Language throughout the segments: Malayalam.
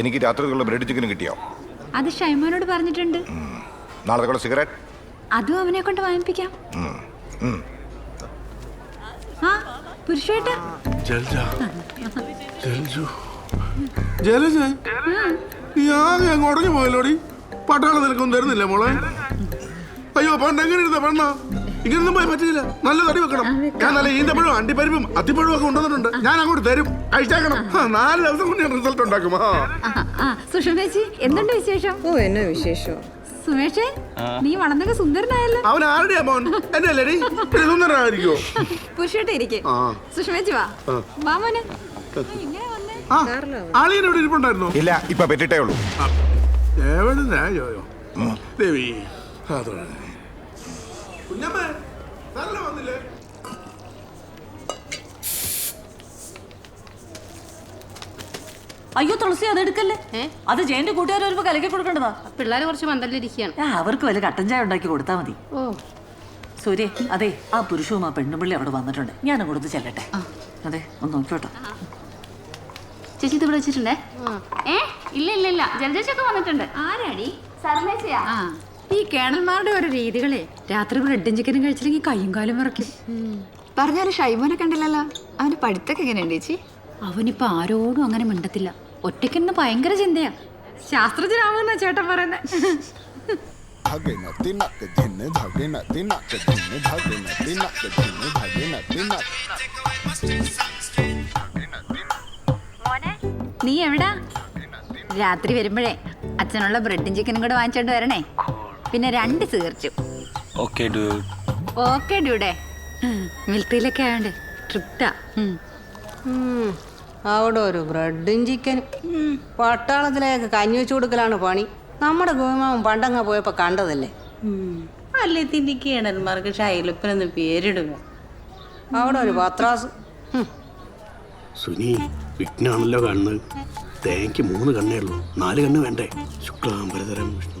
എനിക്ക് രാത്രിക്കുള്ള ബ്രെഡ് ചിക്കനും കിട്ടിയോ? അത് ഷൈമോനോട് പറഞ്ഞിട്ടുണ്ട്. നാളത്തേക്കുള്ള സിഗരറ്റ്. അതും അവനെ കൊണ്ട് വാങ്ങിപ്പിക്കാം. ആ പുരുഷേട്ട ജലജ ജലജു ജലജ. നീ ആകെ അങ്ങ് ഉടഞ്ഞു പോയല്ലോടി? പട്ടാളം നിനക്കൊന്നും തരുന്നില്ല മോളെ? അയ്യോ പണ്ട് എങ്ങനെ ഇരുന്ന പെണ്ണ? ഇങ്ങനൊന്നും പോയി പറ്റില്ല. നല്ല തടി വെക്കണം. ഞാൻ നല്ല ഈന്തപ്പഴവും അണ്ടിപ്പരിപ്പും അത്തിപ്പഴവും ഒക്കെ കൊണ്ടുവന്നിട്ടുണ്ട്. ഞാൻ അങ്ങോട്ട് തരും. കഴിച്ചേക്കണം. നാല് ദിവസം കൊണ്ട് ഞാൻ റിസൾട്ട് ഉണ്ടാക്കും. സുഷമേച്ചി എന്തുണ്ട് വിശേഷം? ഓ എന്നാ വിശേഷം? സുമേഷേ നീ വളർന്നൊക്കെ സുന്ദരനായല്ലോ. അവൻ ആരുടെയാ മോൻ? എന്റെ അല്ലേടി സുന്ദരനായിരിക്കോ പുരുഷേട്ട ഇരിക്കെ. സുഷമേച്ചി വാ. വാ മോനെ. ആളിയൻ ഇവിടെ ഇരിപ്പുണ്ടായിരുന്നോ? ഇല്ല ഇപ്പൊ പെറ്റിട്ടേ ഉള്ളൂ. ദേവി അതോടെ കുഞ്ഞമ്മേ. അയ്യോ തുളസി അത് എടുക്കല്ലേ? അത് ജയന്റെ കൂട്ടുകാർ വരുമ്പോ കലക്കി കൊടുക്കേണ്ടതാ. പിള്ളേരെ കുറച്ച് മന്ദലിരിക്കുകയാണ്. അവർക്ക് വല്ല കട്ടൻ ചായ ഉണ്ടാക്കി കൊടുത്താ മതി. ഓ. സൂര്യ അതെ ആ പുരുഷവും ആ പെണ്ണുപിള്ളി അവിടെ വന്നിട്ടുണ്ട്. ഞാൻ കൊടുത്ത് ചെല്ലട്ടെ അതെ ഒന്ന് നോക്കിയോട്ടോ ചേച്ചി ഇത് ഇവിടെ വെച്ചിട്ടുണ്ടേ? ഏ? ഇല്ല ഇല്ല ഇല്ല. ജലജേച്ചൊക്കെ വന്നിട്ടുണ്ട്. ആരാടി? സർമേച്ചയാ ഈ കേണൽമാരുടെ ഓരോ രീതികളെ രാത്രി ബ്രെഡും ചിക്കനും കഴിച്ചില്ലെങ്കിൽ കയ്യും കാലും മറക്കും പറഞ്ഞാലും ഷൈമോനെ കണ്ടില്ലല്ലോ. അവന് പഠിത്തൊക്കെ എങ്ങനെയുണ്ട് ചേച്ചി? അവനിപ്പൊ ആരോടും അങ്ങനെ മിണ്ടത്തില്ല. ഒറ്റയ്ക്കെന്ന് ഭയങ്കര ചിന്തയാ. ശാസ്ത്രജ്ഞനാവുന്ന ചേട്ടൻ പറയുന്നത് നീ എവിടാ? രാത്രി വരുമ്പോഴേ അച്ഛനുള്ള ബ്രെഡും ചിക്കനും കൂടെ വാങ്ങിച്ചോണ്ട് വരണേ. പിന്നെ രണ്ട് സീർച്ചു. ഓക്കെ ഡൂടെ ഡ്യൂഡേ ആയോണ്ട് ട്രിപ്റ്റാ അവിടെ ഒരു ബ്രെഡും ചിക്കനും പട്ടാളത്തിലേക്ക് കഞ്ഞി വെച്ചു കൊടുക്കലാണ് പണി. നമ്മുടെ ഗോമാവൻ പണ്ടങ്ങ പോയപ്പോ കണ്ടതല്ലേ? അല്ലേ തിന്റെ കേണന്മാർക്ക് ഷൈലപ്പനെന്ന് പേരിടുക. അവിടെ ഒരു പത്രാസ്. സുനി വിഘ്നാണല്ലോ കണ്ണ്. തേങ്ങയ്ക്ക് മൂന്ന് കണ്ണേ ഉള്ളൂ. നാല് കണ്ണ് വേണ്ടേ? ശുക്ലാംബരതരം വിഷ്ണു.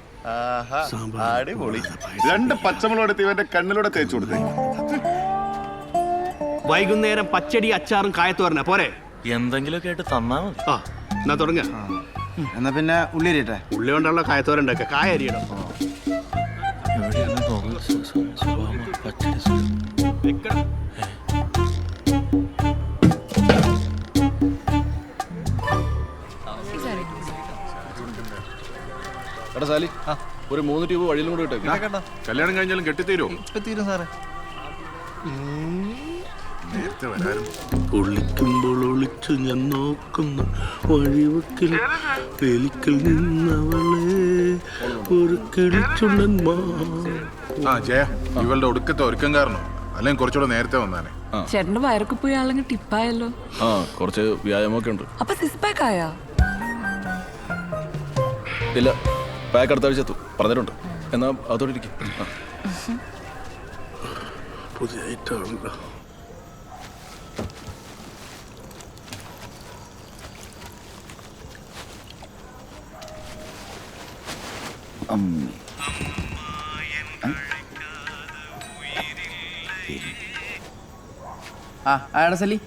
അടിപൊളി. രണ്ട് പച്ചമുളക് എടുത്ത് ഇവന്റെ കണ്ണിലൂടെ തേച്ചു കൊടുത്തേ വൈകുന്നേരം പച്ചടി അച്ചാറും കായത്തോരന പോരെ. എന്തെങ്കിലും കേട്ട് തന്നാ മതി. ആ എന്നാ തുടങ്ങ. എന്നാ പിന്നെ ഉള്ളി അരിട്ടെ ഉള്ളി കൊണ്ടുള്ള കായത്തോരണ്ടൊക്കെ കായ അരിയണം. എവിടെയാണ് പച്ചടി എടാ സാലി ഒരു മൂന്ന് ട്യൂബ് വഴിയിലും കൂടെ ഇട്ടേക്ക്. കല്യാണം കഴിഞ്ഞാലും കെട്ടിത്തീരോ തീരും സാറേ ഒളിക്കുമ്പോൾ ഒളിച്ചു ഞാൻ നോക്കുന്നു വഴിവക്കിൽ വേലിക്കൽ നിന്നവളെ ഒരു കിളിച്ചുണ്ടൻ മാ. ആ ജയ ഇവളുടെ ഒടുക്കത്തെ ഒരുക്കം കാരണം. അല്ലെങ്കിൽ കുറച്ചുകൂടെ നേരത്തെ വന്നാനെ ചേട്ടന്റെ വയറൊക്കെ പോയി ആളെങ്കിൽ ടിപ്പായല്ലോ. ആ കുറച്ച് വ്യായാമമൊക്കെ ഉണ്ട്. അപ്പൊ സിക്സ് പാക്ക് ആയാ? ഇല്ല. പാക്ക് അടുത്ത ആഴ്ച എത്തും. പറഞ്ഞിട്ടുണ്ട്. എന്നാ അതോടെ ഇരിക്കും. പുതിയതായിട്ടാണല്ലോ ആ ആടെ സലി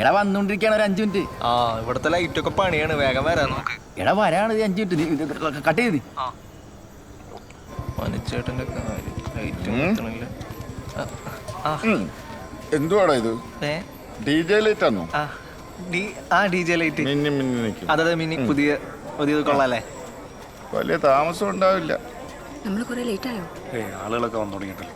എടാ വന്നോണ്ടിരിക്കാണ് ഒരു അഞ്ചു മിനിറ്റ്. ആ ഇവിടുത്തെ ലൈറ്റൊക്കെ പണിയാണ്. വേഗം വരാൻ നോക്ക് എടാ വരാണ് ഇത് അഞ്ചു മിനിറ്റ്. കട്ട് ചെയ്ത്. മനിച്ചേട്ടന്റെ കാര്യം ലൈറ്റ് കത്തണില്ല. എന്തുവാടാ ഇത്? ഡി ജെ ലൈറ്റ് ആണോ ആ, ഡി- ജെ ലൈറ്റ് മിന്നി മിന്നി നിൽക്കും. അതെ മിനി പുതിയ പുതിയത് കൊള്ളാല്ലേ? വലിയ താമസം ഉണ്ടാവില്ല. നമ്മൾ കുറെ ലേറ്റ് ആയോ? ആളുകളൊക്കെ വന്നു തുടങ്ങിയിട്ടല്ലോ.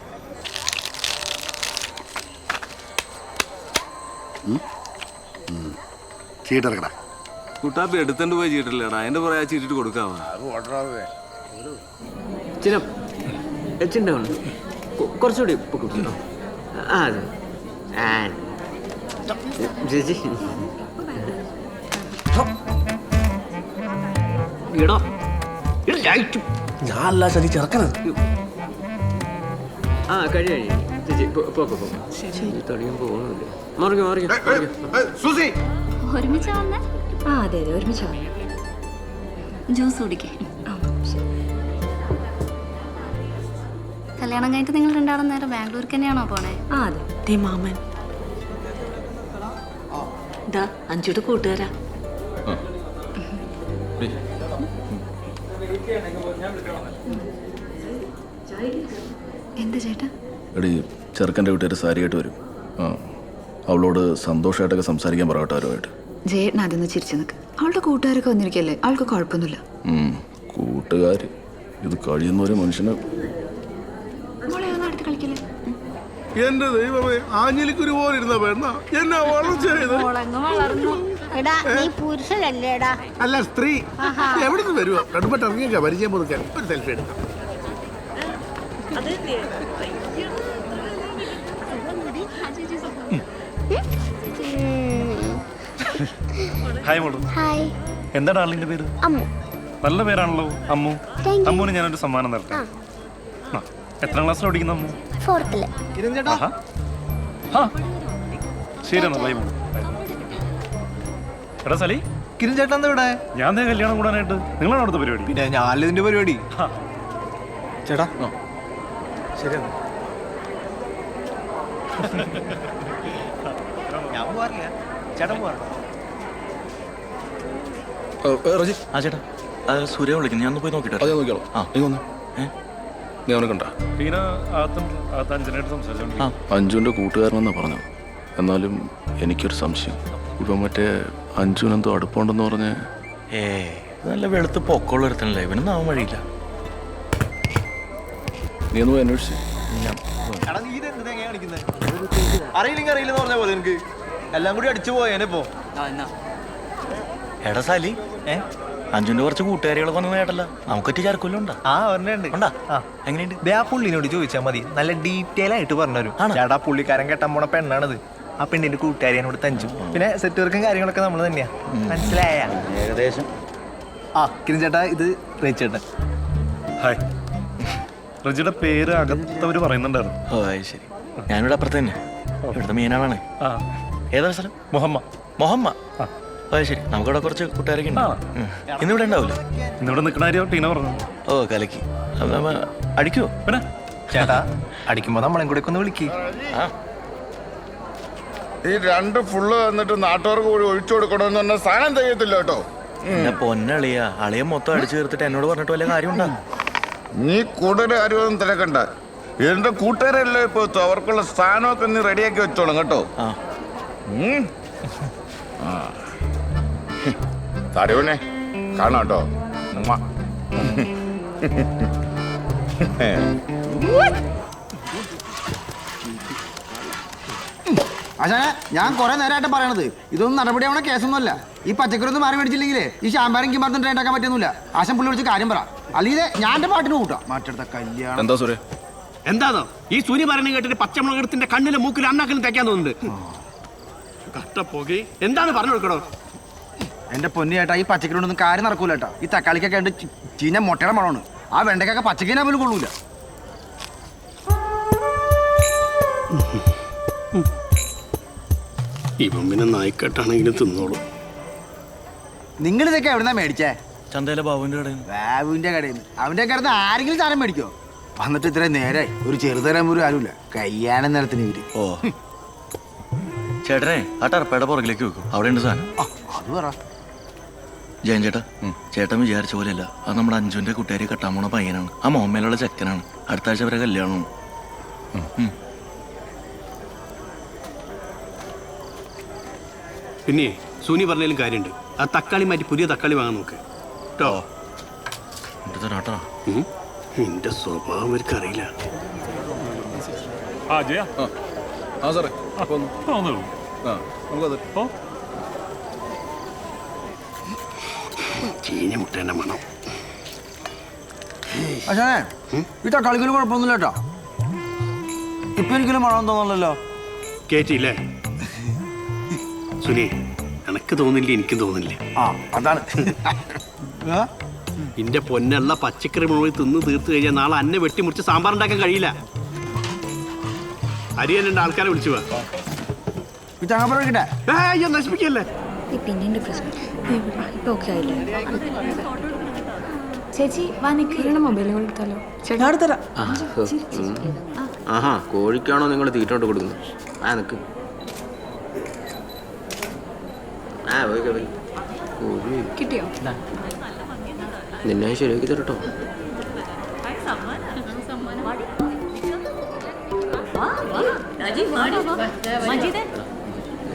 ചീട്ടിറക്കടാ കുട്ടാപ്പി എടുത്തോണ്ട് പോയി ചീട്ടില്ലേടാ അതിന്റെ പുറകെ ചീട്ടിട്ട് കൊടുക്കാവാ കുറച്ചുകൂടി പൊക്കി. ആ അതെ. ആ. ചേച്ചി. ചെറുക്കണത് ആ കഴി കഴി ചേച്ചി പോ പോ പോ തടിയും പോകുന്നുണ്ട്. മറിഞ്ഞു മറിഞ്ഞു സൂസി. ഒരുമിച്ചാ വന്നേ. ആ അതെ അതെ ഒരുമിച്ച് വരാം. ജ്യൂസ് കുടിക്കേ. ആ, ശരി. കല്യാണം കഴിഞ്ഞിട്ട് നിങ്ങൾ രണ്ടാളും നേരെ ബാംഗ്ലൂർക്ക് തന്നെയാണോ പോണേ? ആ അതെ. ദേ മാമൻ. ഇതാ അഞ്ചുടെ കൂട്ടുകാരാ. എന്താ ചേട്ടാ? എടി ചെറുക്കന്റെ വീട്ടുകാർ സാരിയായിട്ട് വരും. ആ അവളോട് സന്തോഷമായിട്ടൊക്കെ സംസാരിക്കാൻ പറയട്ടെ അവരുമായിട്ട്. ജയേട്ടൻ അതൊന്ന് ചിരിച്ചു നിൽക്ക് അവളുടെ കൂട്ടുകാരൊക്കെ വന്നിരിക്കല്ലേ? അവൾക്ക് കുഴപ്പമൊന്നുമില്ല. കൂട്ടുകാർ ഇത് കഴിയുന്ന ഒരു മനുഷ്യന് എന്റെ ദൈവമേ ആഞ്ഞിലിക്കുരു പോലെ ഇരുന്ന പെണ്ണ. എന്നാ വളർച്ച ചെയ്ത് വളർന്നു. എടാ നീ പുരുഷനല്ലേടാ. അല്ല സ്ത്രീ. എവിടെ നിന്ന് വരുവോ? കടുപ്പട്ട് ഇറങ്ങിയ പരിചയം പുതുക്കാൻ. ഒരു സെൽഫി എടുക്കാം. ഹായ് മോളു. ഹായ് എന്താ ഡാർലിന്റെ പേര്? അമ്മു. നല്ല പേരാണല്ലോ അമ്മു. Thank you. അമ്മുവിന് ഞാനൊരു സമ്മാനം തരട്ടെ? ആ, എത്രാം ക്ലാസ്സിൽ പഠിക്കുന്ന അമ്മു? ഫോർത്തിൽ ആഹാ. ആ. ശരി എന്നാ ബൈ മോളു. എടാ സലി. കിരൺ ചേട്ടാ എന്താ ഇവിടെ? ഞാൻ ദേ കല്യാണം കൂടാനായിട്ട്. നിങ്ങളാണ് അടുത്ത പരിപാടി? പിന്നെ ഞാൻ ഇതിന്റെ പരിപാടി? ആ. ചേട്ടാ. ശരി ഞാൻ പോവാറില്ല. ചേട്ടൻ പോവാറുണ്ടോ? റജി? ആ ചേട്ടാ. സൂര്യ വിളിക്കുന്നു. ഞാൻ ഒന്ന് പോയി നോക്കിട്ടോ അതെ നോക്കിയോളൂ ആ. നീ വന്ന്. നീ അവനെ കണ്ട. അഞ്ജുവിന്റെ കൂട്ടുകാരനെന്നാ പറഞ്ഞു. എന്നാലും എനിക്കൊരു സംശയം. ഇപ്പം മറ്റേ അഞ്ജുവിനെന്തോ അടുപ്പമുണ്ടെന്ന് പറഞ്ഞ് ഏ നല്ല വെളുത്ത് പൊക്കമുള്ള ഒരുത്തനല്ലേ? ഇവനൊന്നും ആവാൻ വഴിയില്ല. നീ ഒന്ന് അന്വേഷിച്ചു. അറിയില്ലെങ്കിൽ അറിയില്ലെന്ന് പറഞ്ഞ പോലെ എനിക്ക് എല്ലാം കൂടി അടിച്ചു പോയേനെ ഇപ്പോ എടാ സാലി. ഏ? അഞ്ജുന്റെ കുറച്ച് കൂട്ടുകാരികളൊക്കെ ഒന്നും കേട്ടല്ല. നമുക്കൊറ്റ ചാർക്കൊല്ലം ഉണ്ടാ? ആ ഒരെണ്ണുണ്ട് ഉണ്ടാ? ആ. എങ്ങനെയുണ്ട്? ദേ ആ പുള്ളിനോട് ചോദിച്ചാൽ മതി. നല്ല ഡീറ്റെയിൽ ആയിട്ട് പറഞ്ഞുതരും. ചേട്ടാ പുള്ളിക്കാരൻ കെട്ടാൻ പോണ പെണ്ണാണത്. ആ പെണ്ണിന്റെ കൂട്ടുകാരിയോട് തഞ്ചു. പിന്നെ സെറ്റ് വർക്കും കാര്യങ്ങളൊക്കെ നമ്മൾ തന്നെയാ. മനസ്സിലായ? ഏകദേശം. ആ കിരൺ ചേട്ടാ ഇത് റേച്ചേട്ടൻ. ഹായ്. റജിയുടെ പേര് അകത്തവര് പറയുന്നുണ്ടായിരുന്നു. ഓ അത് ശരി. ഞാനിവിടെ അപ്പുറത്ത് തന്നെ. ഇവിടുത്തെ ആ. ഏതാ സ്ഥലം? മുഹമ്മ. മുഹമ്മ? അത് ശരി. നമുക്കവിടെ കുറച്ച് കൂട്ടുകാരൊക്കെ ഉണ്ട്. ഇന്നിവിടെ ഉണ്ടാവില്ല ഇന്നിവിടെ നിൽക്കണ കാര്യം ടീന പറഞ്ഞു? ഓ കലക്കി. അടിക്കുവോ? പിന്നെ? ചേട്ടാ അടിക്കുമ്പോ നമ്മളെ കൂടെ ഒന്ന് വിളിക്ക്. ഈ രണ്ട് ഫുള്ള് വന്നിട്ട് നാട്ടുകാർക്ക് കൂടി ഒഴിച്ചു കൊടുക്കണമെന്ന് പറഞ്ഞാൽ സാധനം തികയത്തില്ല കേട്ടോ? എന്നെ പൊന്നളിയ. അളിയ മൊത്തം അടിച്ചു തീർത്തിട്ട് എന്നോട് പറഞ്ഞിട്ട് വല്ല കാര്യമുണ്ടോ? നീ കൂടുതൽ കാര്യമൊന്നും തിരക്കണ്ട. എന്റെ കൂട്ടുകാരെല്ലാം ഇപ്പൊ. അവർക്കുള്ള സ്ഥാനമൊക്കെ നീ റെഡിയാക്കി വെച്ചോളും കേട്ടോ. ആ. തരുവനെ. കാണാം കേട്ടോ. ഉമ്മ. ആശാനെ ഞാൻ കുറെ നേരമായിട്ട് പറയണത്. ഇതൊന്നും നടപടിയാവണ കേസൊന്നുമല്ല. ഈ പച്ചക്കറി ഒന്നും മാറി മേടിച്ചില്ലെങ്കിലേ ഈ ശാമ്പാരം കിമാർ ട്രെയിൻ ആക്കാൻ പറ്റുന്നില്ല. ആശം പുള്ളി വിളിച്ച് കാര്യം പറ. അല്ലെങ്കിൽ ഞാൻ എന്റെ പാട്ടിന് കൂട്ടാം. മാറ്റെടുത്ത കല്യാണം. എന്താ സുരേ? എന്താണോ ഈ സൂര്യ പറയുന്നത് കേട്ടിട്ട് പച്ചമുളകത്തിന്റെ കണ്ണിലും മൂക്കിലും അണ്ണാക്കിലും തയ്ക്കാൻ തോന്നുന്നുണ്ട്. കട്ടപ്പോകി എന്താണ് പറഞ്ഞു കൊടുക്കണോ? എന്റെ പൊന്നു ചേട്ടാ ഈ പച്ചക്കറി ഒന്നും കാര്യം നടക്കൂല കേട്ടാ. ഈ തക്കാളിക്കൊക്കെ ഉണ്ട് ചി- ചീഞ്ഞ മുട്ടയുടെ മണമാണ്. ആ വെണ്ടയ്ക്കൊക്കെ പച്ചക്കറിനെ പോലും കൊള്ളൂല. ഇവൻ പിന്നെ നായിക്കെട്ടാണെങ്കിലും തിന്നോളൂ. നിങ്ങൾ ഇതൊക്കെ എവിടുന്നാ മേടിച്ചേ? ചന്തയിലെ ബാബുവിന്റെ കടയിൽ നിന്ന്. ബാബുവിന്റെ കടയിൽ നിന്ന്. അവന്റെ കടന്ന് ആരെങ്കിലും സാധനം മേടിക്കോ? വന്നിട്ട് ഇത്രയും നേരെ ഒരു ചെറുതരം പോലും ആരുമില്ല. കയ്യാനം നിരത്തിന് ഇവർ. ഓ. ചേട്ടനെ ആ ടർപ്പയുടെ പുറകിലേക്ക് വെക്കും. അവിടെ ഉണ്ട് സാധനം. ആ, അത് പറ. ജയൻ ചേട്ടാ ചേട്ടൻ വിചാരിച്ച പോലെയല്ല. അത് നമ്മുടെ അഞ്ജുവിന്റെ കൂട്ടുകാരി കെട്ടാൻ പോണ പയ്യനാണ്. ആ മോമ്മേലുള്ള ചെക്കനാണ്. അടുത്ത ആഴ്ച വരെ കല്യാണം പിന്നെ സൂനി പറഞ്ഞാലും കാര്യമുണ്ട്. ആ തക്കാളി മാറ്റി പുതിയ തക്കാളി വാങ്ങാൻ നോക്ക്. കേട്ടോ. നിന്റെ സ്വഭാവം അവർക്ക് അറിയില്ല ആ ജയ. ആ. സാറേ ആ നമുക്കത് ഓ. ചീഞ്ഞ മുട്ടേന്റെ മണം അച്ഛനെ ഈ കളിക്കലും കുഴപ്പമൊന്നുമില്ല കേട്ടോ. ഇപ്പൊ ഒരിക്കലും മണം തോന്നല്ലോ കേറ്റിയില്ലേ? സുനി എനക്ക് തോന്നില്ല എനിക്കും തോന്നില്ല? ആ അതാണ്. നിന്റെ പൊന്നുള്ള പച്ചക്കറി മുഴുവൻ തിന്ന് തീർത്തു കഴിഞ്ഞാൽ നാളെ അന്നെ വെട്ടിമുറിച്ച് സാമ്പാർ ഉണ്ടാക്കാൻ കഴിയില്ല അരിയൻ രണ്ട് ആൾക്കാരെ വിളിച്ചു പോവാ നശിപ്പിക്കല്ലേ? പിന്നിന്റെ പ്രശ്നം. ഇപ്പൊ ഓക്കെ ആയില്ലേ? ചേച്ചി വാ നിൽക്കുന്ന കൊടുത്താലോ? ചേട്ടാ ആഹാ കോഴിക്കാണോ നിങ്ങൾ തീറ്റോട്ട് കൊടുക്കുന്നത്? ആ നിക്ക്. ആ പോയി പോയി. കോഴി. കിട്ടിയോ? നിന്നെ ഞാൻ ശരിയാക്കി തരട്ടോ. മജീദേ.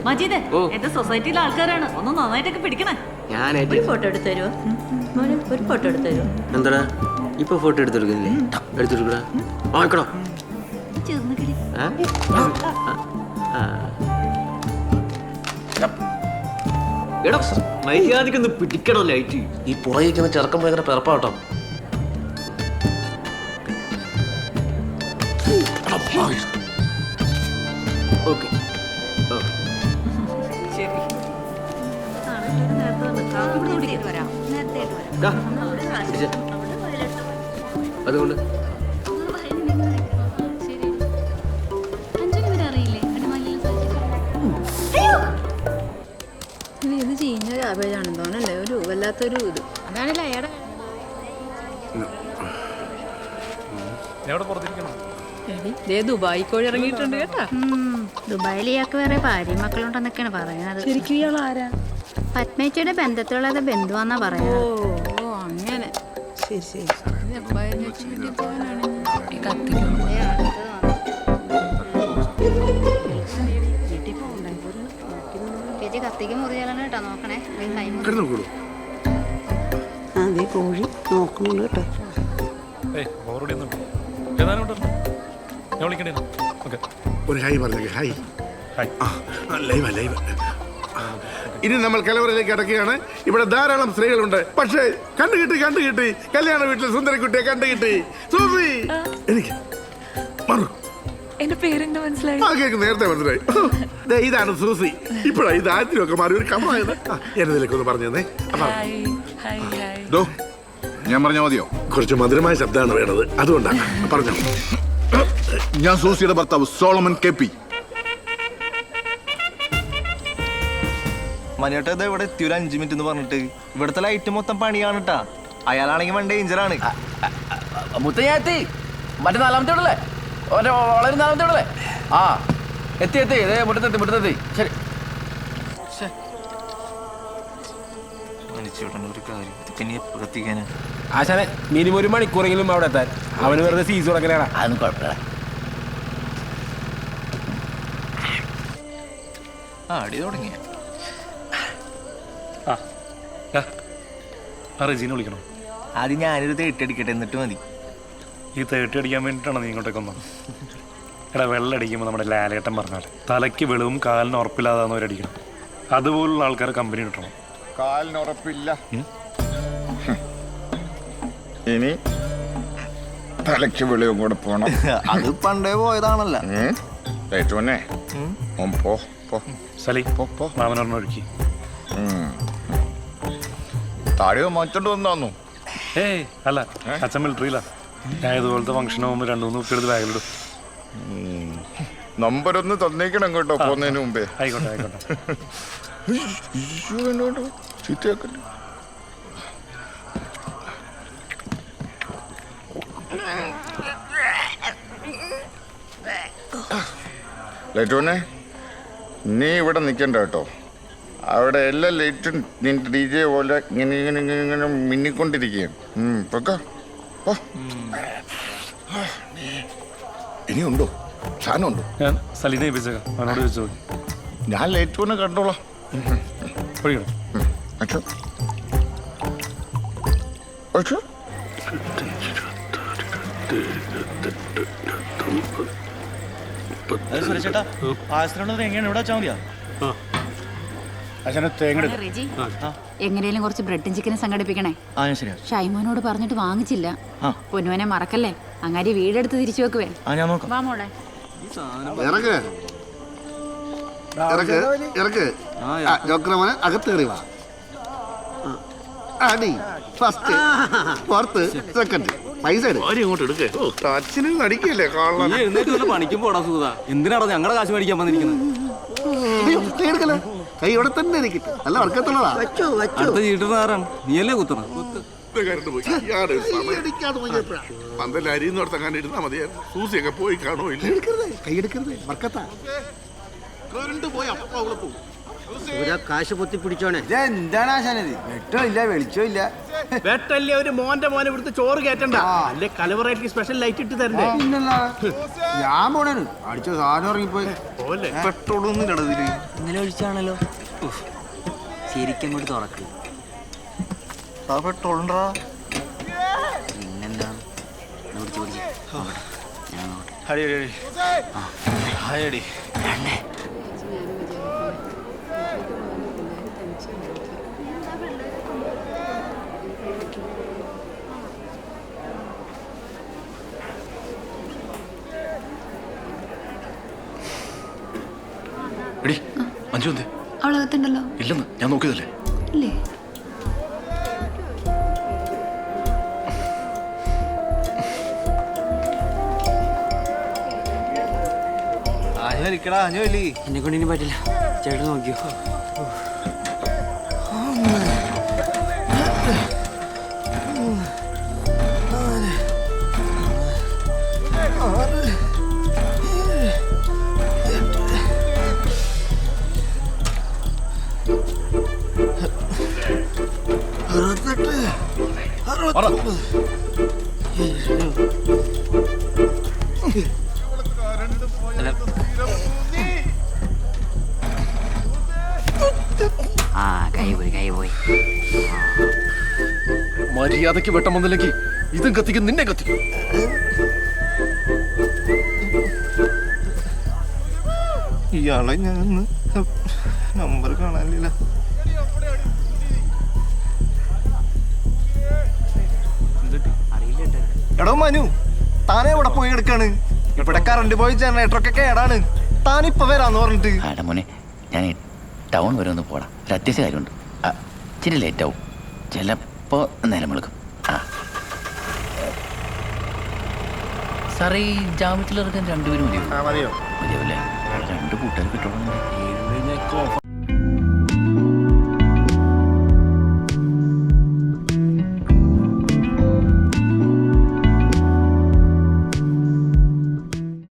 മജീദേ. എന്റെ സൊസൈറ്റിയിലെ ആൾക്കാരാണ്? ഒന്ന് നന്നായിട്ടൊക്കെ പിടിക്കണേ. ഞാനായിട്ട് ഫോട്ടോ എടുത്ത് തരുമോ മോനെ ഒരു ഫോട്ടോ എടുത്ത് തരുമോ എന്താടാ? ഇപ്പൊ ഫോട്ടോ എടുത്തെടുക്കുന്നില്ലേ? എടുത്തെടുക്കടാ. കിളി എടാ മര്യാദക്കൊന്ന് പിടിക്കണോ ലൈറ്റ്. ഈ പുറകിരിക്കുന്ന ചെറുക്കം ഭയങ്കര പിറപ്പാട്ടോ ഓക്കെ. അതുകൊണ്ട്. അഞ്ചിന് വരെ അറിയില്ലേ? അടിമാലിയിൽ ഇത് ചീഞ്ഞ തോന്നല്ലേ? ഒരു വല്ലാത്തൊരു ഇത്. അതാണല്ലേ അയാടെ ദേ ദുബായി കോഴി ഇറങ്ങിയിട്ടുണ്ട് കേട്ടാ. ദുബായിൽ ഇയാൾക്ക് വേറെ ഭാര്യ മക്കളുണ്ടെന്നൊക്കെയാണ് പറയുന്നത്. ശരിക്കും ഇയാൾ ആരാ? പത്മേച്ചിയുടെ ബന്ധത്തിലുള്ള ബന്ധുവാന്നാ പറയാ ഓ അങ്ങനെ. ശരി ശരി. ഈ കത്തിക്കോ ചേച്ചി കത്തിക്ക് മുറിയാലാണ് കേട്ടോ നോക്കണേ. അതേ കോഴി നോക്കുന്നുണ്ട് കേട്ടോ. ഞാൻ വിളിക്കണേ ഓക്കെ. ഒരു ഹൈ പറഞ്ഞു ഹൈ. ആ ലൈവ് ലൈവ്. ഇനി നമ്മൾ കലവറയിലേക്ക് അടക്കുകയാണ് ഇവിടെ ധാരാളം സ്ത്രീകളുണ്ട്. പക്ഷേ കണ്ടുകിട്ടി കണ്ടുകിട്ടി കല്യാണ വീട്ടിൽ സുന്ദരക്കുട്ടിയെ കണ്ടുകിട്ടി സൂസി എനിക്ക് മറു. എന്റെ പേരെന്താ മനസ്സിലായി? ആ കേക്ക് നേരത്തെ മനസ്സിലായി. ദേ, ഇതാണ് സൂസി ഇപ്പോഴാ ഇത് ആദ്യം ഒക്കെ മാറി ഒരു കമായത് എന്നതിലേക്ക് ഒന്ന് പറഞ്ഞു തന്നെ ഞാൻ പറഞ്ഞ മതിയോ? കുറച്ച് മധുരമായ ശബ്ദമാണ് വേണ്ടത്. അതുകൊണ്ടാണ് പറഞ്ഞു. ഞാൻ സൂസിയുടെ ഭർത്താവ് സോളമൻ കെ പി. മനിയോട്ട് ഇത് ഇവിടെ എത്തിയൊരു അഞ്ച് മിനിറ്റ് എന്ന് പറഞ്ഞിട്ട് ഇവിടുത്തെ ലൈറ്റ് മൊത്തം പണിയാണ് കേട്ടാ അയാളാണെങ്കിൽ വൺ ഡേഞ്ചറാണ് മുത്ത ഞാൻ എത്തി. മറ്റേ നാലാമത്തെ ഉള്ളേ ഓരോ വളരെ നാലാമത്തെ ഉള്ളേ ആ എത്തി എത്തി. ഇതേ മുറ്റത്തെത്തി മുറ്റത്തെത്തി ശരി ആശാനെ മിനിമം ഒരു മണിക്കൂറെങ്കിലും അവിടെ എത്താൻ. അവന് വെറുതെ സീസ് തുടങ്ങലാണ് അതൊന്നും കുഴപ്പമില്ല. ആ അടി തുടങ്ങിയ ആ റെജീനെ വിളിക്കണം? ആദ്യം ഞാനൊരു തേട്ടടിക്കട്ടെ എന്നിട്ട് മതി. ഈ തേട്ടടിക്കാൻ വേണ്ടിയിട്ടാണ് നീ ഇങ്ങോട്ടേക്ക് വന്നത്? എടാ വെള്ളടിക്കുമ്പോൾ നമ്മുടെ ലാലേട്ടൻ പറഞ്ഞാൽ തലയ്ക്ക് വെളിവും കാലിന് ഉറപ്പില്ലാതാന്നവരടിക്കണം അതുപോലുള്ള ആൾക്കാർ കമ്പനി കിട്ടണം. കാലിന് ഉറപ്പില്ല. ഇനി തലയ്ക്ക് വെളിയും കൂടെ പോണം. അത് പണ്ടേ പോയതാണല്ലേ. പോ. സലി മാമനൊരെണ്ണം ഒരുക്കി. താഴെ മാറ്റോണ്ട് വന്നു ഏയ് അല്ല അച്ഛൻ മിലിറ്ററിയില്ല ഞാൻ ഇതുപോലത്തെ ഫംഗ്ഷൻ പോകുമ്പോൾ രണ്ടു മൂന്ന് കുട്ടികൾ ബാഗിലിടും നമ്പർ ഒന്ന് തന്നേക്കണം കേട്ടോ പോകുന്നതിന് മുമ്പേ. ആയിക്കോട്ടെ ആയിക്കോട്ടെ. ചീത്തയാക്കല്ലേ? ലൈറ്റോനെ നീ ഇവിടെ നിൽക്കണ്ട കേട്ടോ. അവിടെ എല്ലാ ലൈറ്റും നിന്റെ ഡി ജെ പോലെ ഇങ്ങനെ ഇങ്ങനെ ഇങ്ങനെ ഇങ്ങനെ മിന്നിക്കൊണ്ടിരിക്കുകയാണ്. ഉം, പൊക്കോ. പോ. ഇനിയുണ്ടോ സാധനമുണ്ടോ ഞാൻ സലീനെ ഏൽപ്പിച്ചേക്കാം. അവനോട് ചോദിച്ചു നോക്കി. ഞാൻ ലൈറ്റോനെ കണ്ടോളാം. ഒഴിക്കണം അച്ഛോ. അച്ഛോ. സുരേഷേട്ടാ ആശ്രമം എങ്ങനെയാണ് ഇവിടെ വെച്ചാൽ മതിയാ? അച്ഛനെ തേങ്ങ റെജി. എങ്ങനെയും കുറച്ച് ബ്രെഡും ചിക്കനും സംഘടിപ്പിക്കണേ. ആ ഞാൻ ശരിയാ. ഷൈമോനോട് പറഞ്ഞിട്ട് വാങ്ങിച്ചില്ല. പൊന്നുവനെ മറക്കല്ലേ? അങ്ങാരി വീടെടുത്ത് തിരിച്ചു വെക്കുവേ. ആ ഞാൻ നോക്കാം. വാ മോളെ. ഇറക്ക്. ഇറക്ക് ഇറക്ക്. ആ, ജോക്കറമോനെ അകത്ത് കയറി വാ. അടി ഫസ്റ്റ് സെക്കൻഡ് പൈസ ഇങ്ങോട്ട് എടുക്കേ. ഓ. അച്ഛന് നടിക്കല്ലേ കാണാൻ പണിക്കും പോടാ സുഹൃത എന്തിനാടാ ഞങ്ങളുടെ കാശ് മേടിക്കാൻ വന്നിരിക്കുന്നത് കൈ എടുക്കല്ലേ? കൈ ഇവിടെ തന്നെ ഇരിക്കട്ടെ നല്ല വർക്കത്തുള്ളതാ. അടുത്ത ചീട്ടുന്ന ആരാണ്? നീയല്ലേ കുത്തണം? കുത്ത് കരണ്ട് പോയി. ഇയാൾ സമയം. പന്തൽ അരിന്ന് ഇരുന്നാ മതിയായിരുന്നു സൂസിയൊക്കെ പോയി കാണോ ഇല്ല? കൈ എടുക്കരുത്. വർക്കത്താ. കരണ്ട് പോയി അപ്പ അവിടെ പോകും കാശ് പൊത്തി പിടിച്ചോണേ. എന്താണ് ആശാനത്? വെട്ടോ ഇല്ല വെളിച്ചോ ഇല്ല വെട്ടല്ലേ ഒരു മോന്റെ മോനെ ഇവിടുത്തെ ചോറ് കേറ്റണ്ട. അല്ലേ കലവറായിട്ട് സ്പെഷ്യൽ ലൈറ്റ് ഇട്ട് തരണ്ടേ. ഞാൻ പോണേന്. അടിച്ച സാധനം ഇറങ്ങിപ്പോയി പോലെ പെട്രോളൊന്നും ഇടതിൽ ഇന്നലെ ഒഴിച്ചാണല്ലോ. ശരിക്കും കൂടി തുറക്ക്. ആ പെട്രോൾ ഉണ്ടാ പിന്നെന്താണ് പിടിച്ച് പിടിച്ച്. ഞാൻ നോട്ടെ അടി അടി അടി. ഹായ് അടി. അഞ്ചു എന്തേ? അവളകത്തുണ്ടല്ലോ. ഇല്ലെന്ന്. ഞാൻ നോക്കിയതല്ലേ? ഇല്ലേ? എന്നെ കൊണ്ട് ഇനി പറ്റില്ല. ചേട്ടൻ നോക്കിയോ? അറുപത്തെട്ട്. അറുപത്തൊമ്പത്. ആ കൈ പോയി കൈ പോയി. മര്യാദയ്ക്ക് വെട്ടം വന്നില്ലെങ്കിൽ ഇതും കത്തിക്കും നിന്നെ കത്തിക്കും. ഇയാളെ ഞാൻ എടോ മനു താനേ ഇവിടെ പോയി എടുക്കാണ്. ഇവിടെ കറണ്ട് പോയി ജനറേറ്ററൊക്കെ കേടാണ്. താനിപ്പൊ വരാന്ന് പറഞ്ഞിട്ട്. ആടാ മോനെ ഞാൻ ടൗൺ വരെ ഒന്ന് പോടാ. ഒരു അത്യാവശ്യ കാര്യമുണ്ട്. ആ, ഇച്ചിരി ലേറ്റ് ആവും. ചിലപ്പോൾ നേരം വിളിക്കും. ആ. സാറേ ഈ ജാമ്യത്തിൽ ഇറക്കാൻ രണ്ടുപേരും മതിയോ? മതിയോ? മതിയാവില്ലേ? രണ്ട് കൂട്ടുകാർ കിട്ടണം